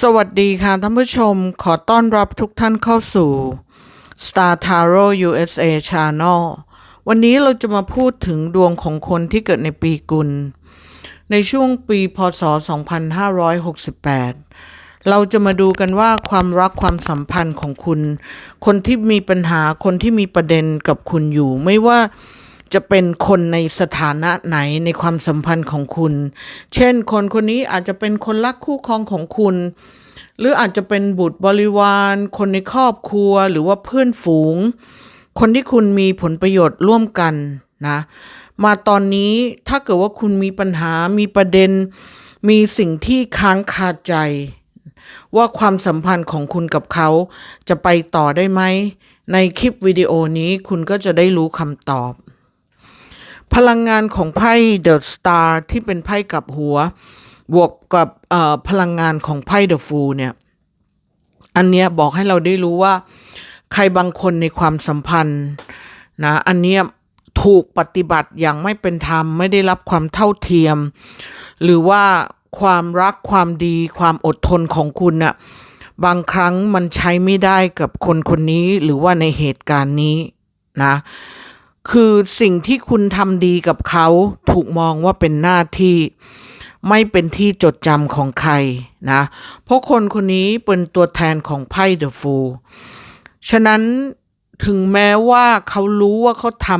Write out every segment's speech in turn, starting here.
สวัสดีค่ะท่านผู้ชม ขอต้อนรับทุกท่านเข้าสู่ Star Tarot USA Channel วันนี้เราจะมาพูดถึงดวงของคนที่เกิดในปีกุล ในช่วงปีพศ 2568 เราจะมาดูกันว่าความรักความสัมพันธ์ของคุณ คนที่มีปัญหาคนที่มีประเด็นกับคุณอยู่ ไม่ว่า จะเป็นคนในสถานะไหนในความสัมพันธ์ของคุณ เช่น คนคนนี้อาจจะเป็นคนรักคู่ครองของคุณ หรืออาจจะเป็นบุตรบริวาร คนในครอบครัวหรือว่าเพื่อนฝูง คนที่คุณมีผลประโยชน์ร่วมกันนะ มาตอนนี้ถ้าเกิดว่าคุณมีปัญหา มีประเด็น มีสิ่งที่ค้างคาใจ ว่าความสัมพันธ์ของคุณกับเขาจะไปต่อได้ไหม ในคลิปวิดีโอนี้คุณก็จะได้รู้คำตอบ พลังงานของไพ่เดอะสตาร์ที่เป็นไพ่กับหัว บวกกับพลังงานของไพ่เดอะฟูเนี่ย อันเนี้ยบอกให้เราได้รู้ว่า ใครบางคนในความสัมพันธ์นะ อันเนี้ยถูกปฏิบัติอย่างไม่เป็นธรรม ไม่ได้รับความเท่าเทียม หรือว่าความรักความดีความอดทนของคุณน่ะบางครั้งมันใช้ไม่ได้กับคนคนนี้หรือว่าในเหตุการณ์นี้นะ คือสิ่งที่คุณทำดีกับเขาถูกมองว่าเป็นหน้าที่ ไม่เป็นที่จดจำของใครนะ เพราะคนคนนี้เป็นตัวแทนของไพ่เดอะฟูฉะนั้นถึงแม้ว่าเขารู้ว่าเขาท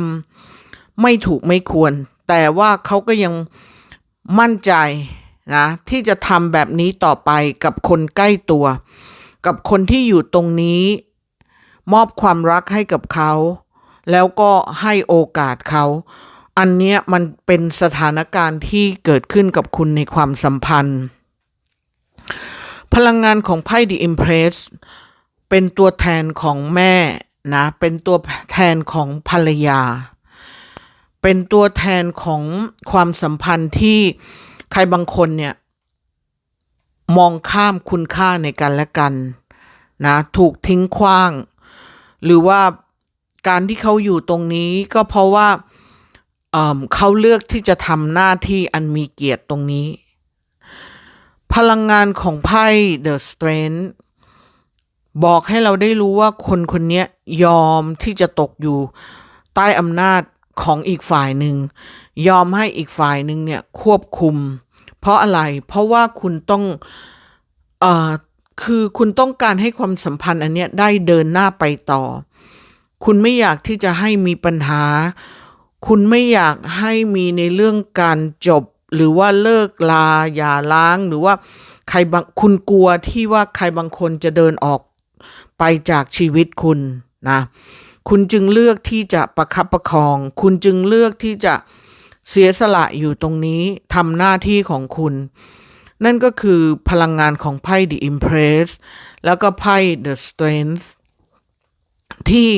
ำไม่ถูกไม่ควร แต่ว่าเขาก็ยังมั่นใจนะที่จะทำแบบนี้ต่อไปกับคนใกล้ตัว กับคนที่อยู่ตรงนี้ มอบความรักให้กับเขา แล้วก็ให้โอกาสเขา อันเนี้ยมันเป็นสถานการณ์ที่เกิดขึ้นกับคุณในความสัมพันธ์ พลังงานของไพ่ The Empress เป็นตัวแทนของแม่นะ เป็นตัวแทนของภรรยา เป็นตัวแทนของความสัมพันธ์ที่ใครบางคนเนี่ย มองข้ามคุณค่าในกันและกันนะ ถูกทิ้งขว้าง หรือว่า การที่เขาอยู่ตรงนี้ก็เพราะว่าเเขาเลือกที่จะทำหน้าที่อันมีเกียรติตรงนี้ พลังงานของไพ่ The Strength บอกให้เราได้รู้ว่าคนคนนี้ยยอมที่จะตกอยู่ใต้อำนาจของอีกฝ่ายหนึ่ง ยอมให้อีกฝ่ายหนึ่งเนี่ยควบคุม เพราะอะไรเพราะว่าคุณต้องเอ่อคือคุณต้องการให้ความสัมพันธ์อันเนี้ยได้เดินหน้าไปต่อ คุณไม่อยากที่จะให้มีปัญหา คุณไม่อยากให้มีในเรื่องการจบ หรือว่าเลิกลาอย่าล้างหรือว่าใครบางคุณกลัวที่ว่าใครบางคนจะเดินออกไปจากชีวิตคุณนะคุณจึงเลือกที่จะประคับประคอง คุณจึงเลือกที่จะเสียสละอยู่ตรงนี้ทำหน้าที่ของคุณ นั่นก็คือพลังงานของไพ่ The Empress แล้วก็ไพ่ The Strength ที่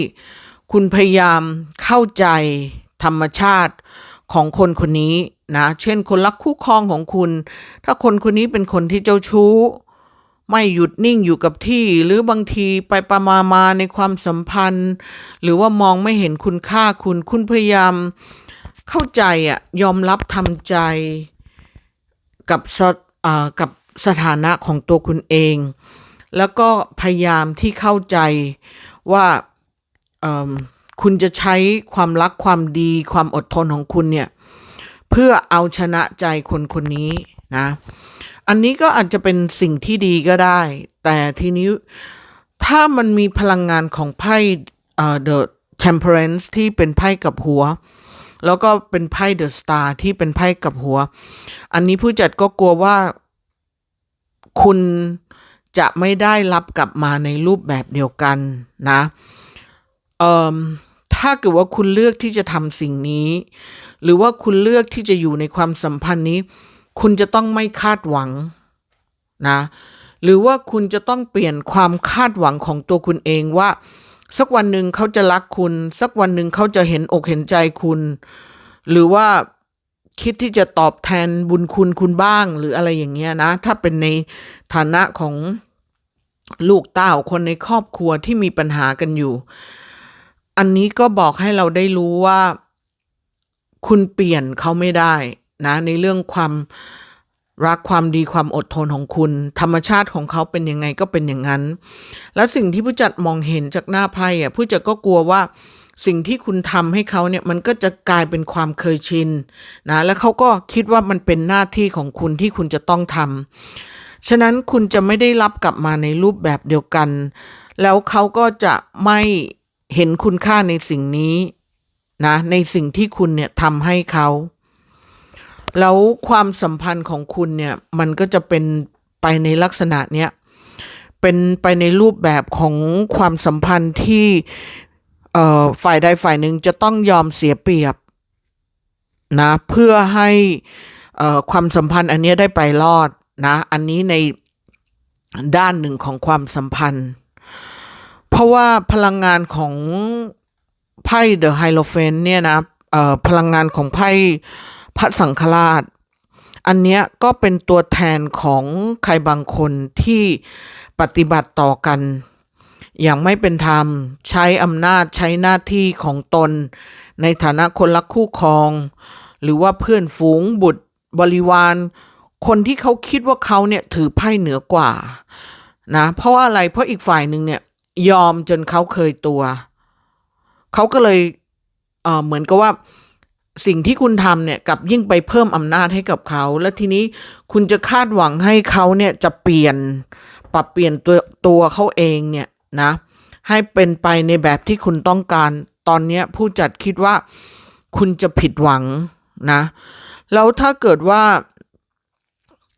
คุณพยายามเข้าใจธรรมชาติของคนคนนี้นะ เช่นคนรักคู่ครองของคุณ ถ้าคนคนนี้เป็นคนที่เจ้าชู้ ไม่หยุดนิ่งอยู่กับที่ หรือบางทีไปประมามาในความสัมพันธ์ หรือว่ามองไม่เห็นคุณค่าคุณ คุณพยายามเข้าใจอะยอมรับทำใจกับสกับสถานะของตัวคุณเอง แล้วก็พยายามที่เข้าใจ ว่าคุณจะใช้ความรักความดีความอดทนของคุณเนี่ย เพื่อเอาชนะใจคนคนนี้นะ อันนี้ก็อาจจะเป็นสิ่งที่ดีก็ได้ แต่ทีนี้ถ้ามันมีพลังงานของไพ่เอ่อ The Temperance ที่เป็นไพ่กับหัว แล้วก็เป็นไพ่ The Star ที่เป็นไพ่กับหัว อันนี้ผู้จัดก็กลัวว่าคุณ จะไม่ได้รับกลับมาในรูปแบบเดียวกันนะเอ่อถ้าเกิดว่าคุณเลือกที่จะทำสิ่งนี้ หรือว่าคุณเลือกที่จะอยู่ในความสัมพันธ์นี้ คุณจะต้องไม่คาดหวังนะหรือว่าคุณจะต้องเปลี่ยนความคาดหวังของตัวคุณเองว่า สักวันหนึ่งเขาจะรักคุณ สักวันหนึ่งเขาจะเห็นอกเห็นใจคุณ หรือว่า คิดที่จะตอบแทนบุญคุณคุณบ้างหรืออะไรอย่างเงี้ยนะ ถ้าเป็นในฐานะของลูกเต้าคนในครอบครัวที่มีปัญหากันอยู่ อันนี้ก็บอกให้เราได้รู้ว่า คุณเปลี่ยนเขาไม่ได้นะ ในเรื่องความรักความดีความอดทนของคุณ ธรรมชาติของเขาเป็นยังไงก็เป็นอย่างนั้น แล้วสิ่งที่ผู้จัดมองเห็นจากหน้าไพ่อะผู้จัดก็กลัวว่า สิ่งที่คุณทำให้เขาเนี่ยมันก็จะกลายเป็นความเคยชินนะแล้วเขาก็คิดว่ามันเป็นหน้าที่ของคุณที่คุณจะต้องทำฉะนั้นคุณจะไม่ได้รับกลับมาในรูปแบบเดียวกัน แล้วเขาก็จะไม่เห็นคุณค่าในสิ่งนี้นะในสิ่งที่คุณเนี่ยทำให้เขาแล้วความสัมพันธ์ของคุณเนี่ยมันก็จะเป็นไปในลักษณะเนี้ยเป็นไปในรูปแบบของความสัมพันธ์ที่ ฝ่ายใดฝ่ายหนึ่งจะต้องยอมเสียเปรียบนะเพื่อให้เอ่อความสัมพันธ์อันนี้ได้ไปรอดนะ อันนี้ในด้านหนึ่งของความสัมพันธ์ เพราะว่าพลังงานของไพ่เดอะไฮโลเฟนเนี่ยนะเอ่อพลังงานของไพ่พระสังฆราช อันเนี้ยก็เป็นตัวแทนของใครบางคนที่ปฏิบัติต่อกัน อย่างไม่เป็นธรรม ใช้อำนาจใช้หน้าที่ของตน ในฐานะคนรักคู่ครอง หรือว่าเพื่อนฝูงบุตรบริวาร คนที่เขาคิดว่าเขาเนี่ยถือไพ่เหนือกว่านะเพราะอะไรเพราะอีกฝ่ายหนึ่งเนี่ยยอมจนเขาเคยตัว เขาก็เลยเเหมือนกับว่าสิ่งที่คุณทำเนี่ยกับยิ่งไปเพิ่มอำนาจให้กับเขา และทีนี้คุณจะคาดหวังให้เขาเนี่ยจะเปลี่ยนปรับเปลี่ยนตัวตัวเขาเองเนี่ย นะให้เป็นไปในแบบที่คุณต้องการ ตอนนี้ผู้จัดคิดว่าคุณจะผิดหวังนะแล้วถ้าเกิดว่า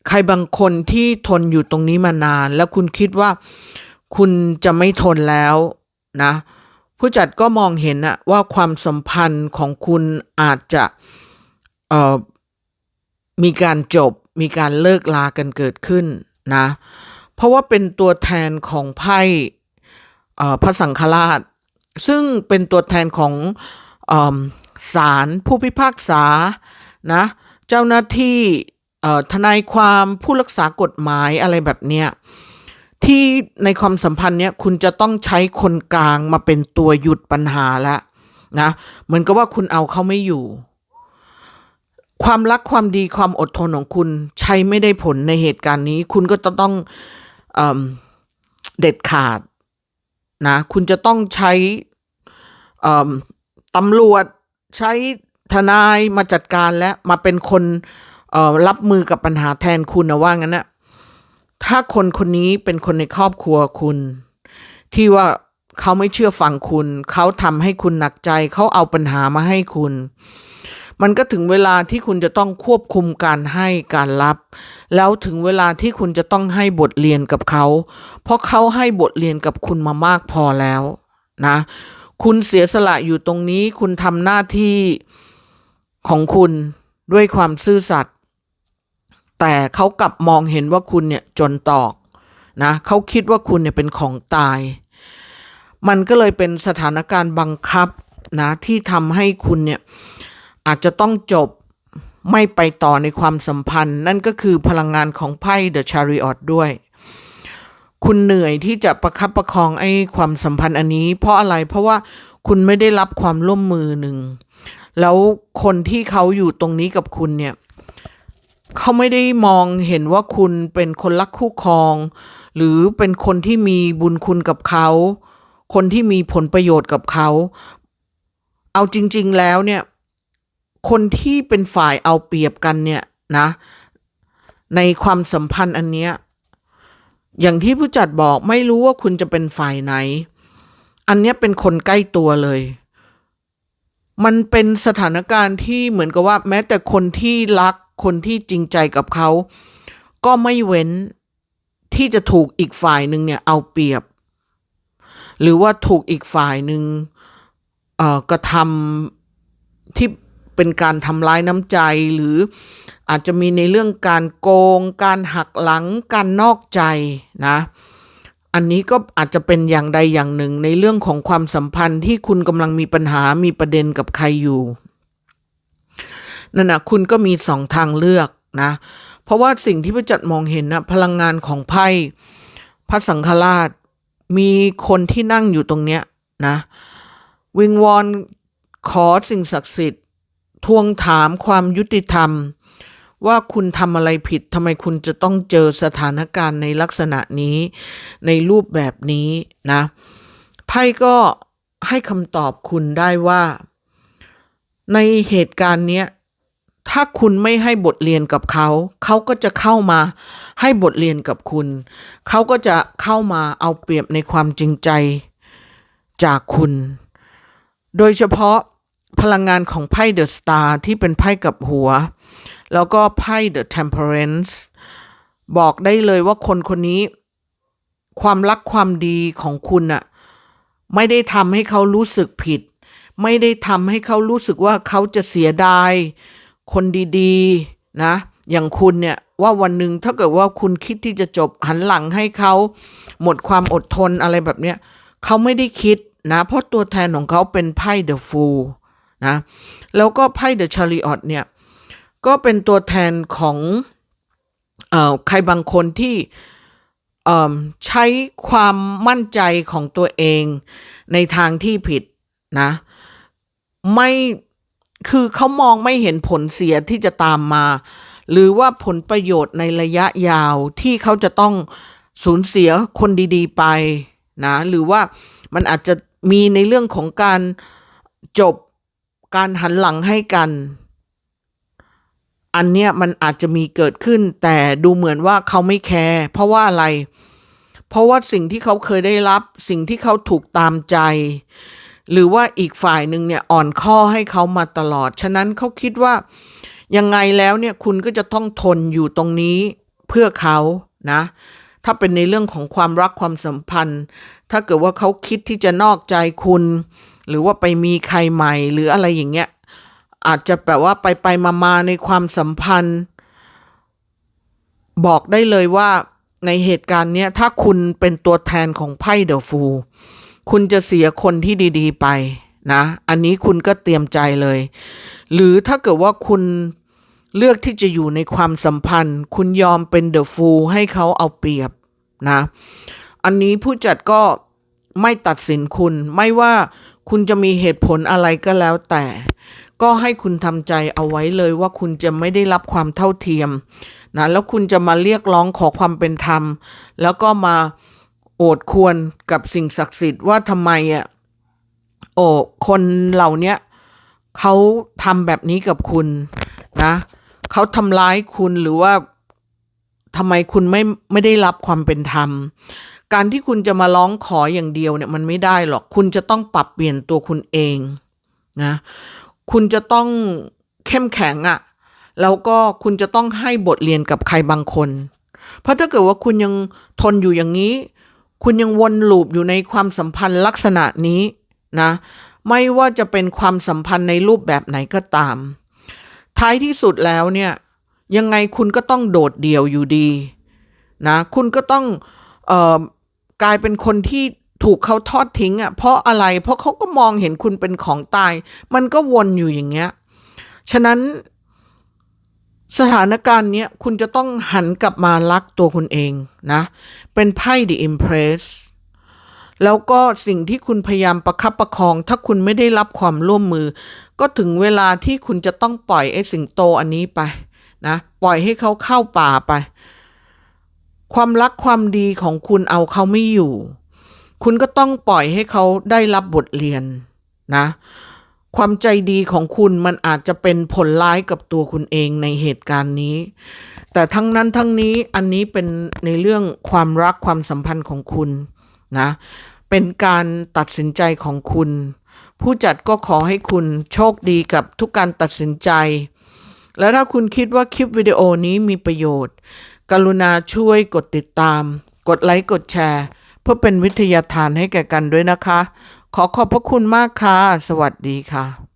ใครบางคนที่ทนอยู่ตรงนี้มานาน แล้วคุณคิดว่าคุณจะไม่ทนแล้วนะผู้จัดก็มองเห็นอะว่าความสัมพันธ์ของคุณอาจจะมีการจบมีการเลิกลากันเกิดขึ้นนะเพราะว่าเป็นตัวแทนของไพ่ พระสังฆราช ซึ่งเป็นตัวแทนของศาลผู้พิพากษานะเจ้าหน้าที่ทนายความผู้รักษากฎหมายอะไรแบบเนี้ยที่ในความสัมพันธ์เนี้ยคุณจะต้องใช้คนกลางมาเป็นตัวหยุดปัญหาแล้วนะเหมือนกับว่าคุณเอาเขาไม่อยู่ ความรักความดีความอดทนของคุณใช้ไม่ได้ผลในเหตุการณ์นี้ คุณก็ต้องเอเด็ดขาด นะคุณจะต้องใช้ตำรวจใช้ทนายมาจัดการและมาเป็นคนรับมือกับปัญหาแทนคุณนะว่างั้นนะถ้าคนคนนี้เป็นคนในครอบครัวคุณ ที่ว่าเขาไม่เชื่อฟังคุณ เขาทำให้คุณหนักใจ เขาเอาปัญหามาให้คุณ มันก็ถึงเวลาที่คุณจะต้องควบคุมการให้การรับ แล้วถึงเวลาที่คุณจะต้องให้บทเรียนกับเขา เพราะเขาให้บทเรียนกับคุณมามากพอแล้วนะ คุณเสียสละอยู่ตรงนี้ คุณทำหน้าที่ของคุณด้วยความซื่อสัตย์แต่เขากลับมองเห็นว่าคุณเนี่ยจนตอกนะเขาคิดว่าคุณเนี่ยเป็นของตาย มันก็เลยเป็นสถานการณ์บังคับนะที่ทำให้คุณเนี่ย อาจจะต้องจบไม่ไปต่อในความสัมพันธ์ นั่นก็คือพลังงานของไพ่เดอะชาริออด้วย คุณเหนื่อยที่จะประคับประคองไอ้ความสัมพันธ์อันนี้ เพราะอะไรเพราะว่าคุณไม่ได้รับความร่วมมือหนึ่ง แล้วคนที่เขาอยู่ตรงนี้กับคุณเนี่ยเขาไม่ได้มองเห็นว่าคุณเป็นคนรักคู่ครอง หรือเป็นคนที่มีบุญคุณกับเขา คนที่มีผลประโยชน์กับเขา เอาจริง ๆ แล้วเนี่ย คนที่เป็นฝ่ายเอาเปรียบกันเนี่ยนะ ในความสัมพันธ์อันเนี้ยอย่างที่ผู้จัดบอกไม่รู้ว่าคุณจะเป็นฝ่ายไหน อันเนี้ยเป็นคนใกล้ตัวเลย มันเป็นสถานการณ์ที่เหมือนกับว่า แม้แต่คนที่รักคนที่จริงใจกับเขา ก็ไม่เว้นที่จะถูกอีกฝ่ายหนึ่งเนี่ยเอาเปรียบ หรือว่าถูกอีกฝ่ายหนึ่งเอ่อกระทำที่ เป็นการทำร้ายน้ำใจหรืออาจจะมีในเรื่องการโกง การหักหลัง การนอกใจนะ อันนี้ก็อาจจะเป็นอย่างใดอย่างหนึ่งในเรื่องของความสัมพันธ์ที่คุณกำลังมีปัญหามีประเด็นกับใครอยู่นั่นนะคุณก็มีสองทางเลือกนะ เพราะว่าสิ่งที่พระจัดมองเห็นนะพลังงานของไพ่พระสังฆราชมีคนที่นั่งอยู่ตรงเนี้ยนะ วิงวอนขอสิ่งศักดิ์สิทธิ์ ทวงถามความยุติธรรม ว่าคุณทำอะไรผิดทำไมคุณจะต้องเจอสถานการณ์ในลักษณะนี้ ในรูปแบบนี้นะไพ่ก็ให้คำตอบคุณได้ว่า ในเหตุการณ์เนี้ยถ้าคุณไม่ให้บทเรียนกับเขา เขาก็จะเข้ามาให้บทเรียนกับคุณ เขาก็จะเข้ามาเอาเปรียบในความจริงใจจากคุณ โดยเฉพาะ พลังงานของไพ่เดอะสตาร์ที่เป็นไพ่กับหัว แล้วก็ไพ่เดอะเทมเพอเรนซ์บอกได้เลยว่าคนคนนี้ ความรักความดีของคุณอะไม่ได้ทำให้เขารู้สึกผิด ไม่ได้ทำให้เขารู้สึกว่าเขาจะเสียดาย คนดีๆ นะ อย่างคุณเนี่ยว่าวันหนึ่งถ้าเกิดว่าคุณคิดที่จะจบหันหลังให้เขา หมดความอดทนอะไรแบบเนี้ยเขาไม่ได้คิดนะ เพราะตัวแทนของเขาเป็นไพ่เดอะฟูล นะแล้วก็ไพ่เดอะชาริออตเนี่ย ก็เป็นตัวแทนของอใครบางคนที่ใช้ความมั่นใจของตัวเองในทางที่ผิดนะไม่คือเขามองไม่เห็นผลเสียที่จะตามมา หรือว่าผลประโยชน์ในระยะยาวที่เขาจะต้องสูญเสียคนดีๆไปนะหรือว่ามันอาจจะมีในเรื่องของการจบ การหันหลังให้กัน อันเนี้ยมันอาจจะมีเกิดขึ้น แต่ดูเหมือนว่าเขาไม่แคร์เพราะว่าอะไร เพราะว่าสิ่งที่เขาเคยได้รับ สิ่งที่เขาถูกตามใจ หรือว่าอีกฝ่ายหนึ่งเนี่ยอ่อนข้อให้เขามาตลอด ฉะนั้นเขาคิดว่ายังไงแล้วเนี่ยคุณก็จะต้องทนอยู่ตรงนี้เพื่อเขานะ ถ้าเป็นในเรื่องของความรักความสัมพันธ์ ถ้าเกิดว่าเขาคิดที่จะนอกใจคุณ หรือว่าไปมีใครใหม่หรืออะไรอย่างเงี้ย อาจจะแบบว่าไปไปมามาในความสัมพันธ์ บอกได้เลยว่าในเหตุการณ์เนี้ยถ้าคุณเป็นตัวแทนของไพ่เดอะฟูคุณจะเสียคนที่ดี ๆ ไปนะ อันนี้คุณก็เตรียมใจเลย หรือถ้าเกิดว่าคุณเลือกที่จะอยู่ในความสัมพันธ์ คุณยอมเป็นเดอะฟูให้เขาเอาเปรียบนะ อันนี้ผู้จัดก็ไม่ตัดสินคุณไม่ว่า คุณจะมีเหตุผลอะไรก็แล้วแต่ ก็ให้คุณทำใจเอาไว้เลยว่าคุณจะไม่ได้รับความเท่าเทียมนะแล้วคุณจะมาเรียกร้องขอความเป็นธรรม แล้วก็มาโอดควรกับสิ่งศักดิ์สิทธิ์ว่าทำไมอะโอ้คนเหล่านี้เขาทำแบบนี้กับคุณนะเขาทำร้ายคุณหรือว่าทำไมคุณไม่ไม่ได้รับความเป็นธรรม การที่คุณจะมาร้องขออย่างเดียวเนี่ยมันไม่ได้หรอก คุณจะต้องปรับเปลี่ยนตัวคุณเองนะคุณจะต้องเข้มแข็งอะ่ะแล้วก็คุณจะต้องให้บทเรียนกับใครบางคน เพราะถ้าเกิดว่าคุณยังทนอยู่อย่างนี้ คุณยังวนลูปอยู่ในความสัมพันธ์ลักษณะนี้นะไม่ว่าจะเป็นความสัมพันธ์ในรูปแบบไหนก็ตาม ท้ายที่สุดแล้วเนี่ยยังไงคุณก็ต้องโดดเดี่ยวอยู่ดีนะคุณก็ต้องเอ่อ กลายเป็นคนที่ถูกเขาทอดทิ้งอะ่ะเพราะอะไรเพราะเขาก็มองเห็นคุณเป็นของตาย มันก็วนอยู่อย่างเงี้ยฉะนั้นสถานการณ์เนี้ยคุณจะต้องหันกลับมารักตัวคุณเองนะ เป็นไพ่ The Impress แล้วก็สิ่งที่คุณพยายามประคับประคอง ถ้าคุณไม่ได้รับความร่วมมือ ก็ถึงเวลาที่คุณจะต้องปล่อยไอ้สิงโตอันนี้ไปนะ ปล่อยให้เขาเข้าป่าไป ความรักความดีของคุณเอาเขาไม่อยู่ คุณก็ต้องปล่อยให้เขาได้รับบทเรียนนะ ความใจดีของคุณมันอาจจะเป็นผลร้ายกับตัวคุณเองในเหตุการณ์นี้ แต่ทั้งนั้นทั้งนี้อันนี้เป็นในเรื่องความรักความสัมพันธ์ของคุณนะ เป็นการตัดสินใจของคุณ ผู้จัดก็ขอให้คุณโชคดีกับทุกการตัดสินใจ และถ้าคุณคิดว่าคลิปวิดีโอนี้มีประโยชน์ กรุณาช่วยกดติดตาม กดไลค์ กดแชร์ เพื่อเป็นวิทยาทานให้แก่กันด้วยนะคะ ขอขอบพระคุณมากค่ะ สวัสดีค่ะ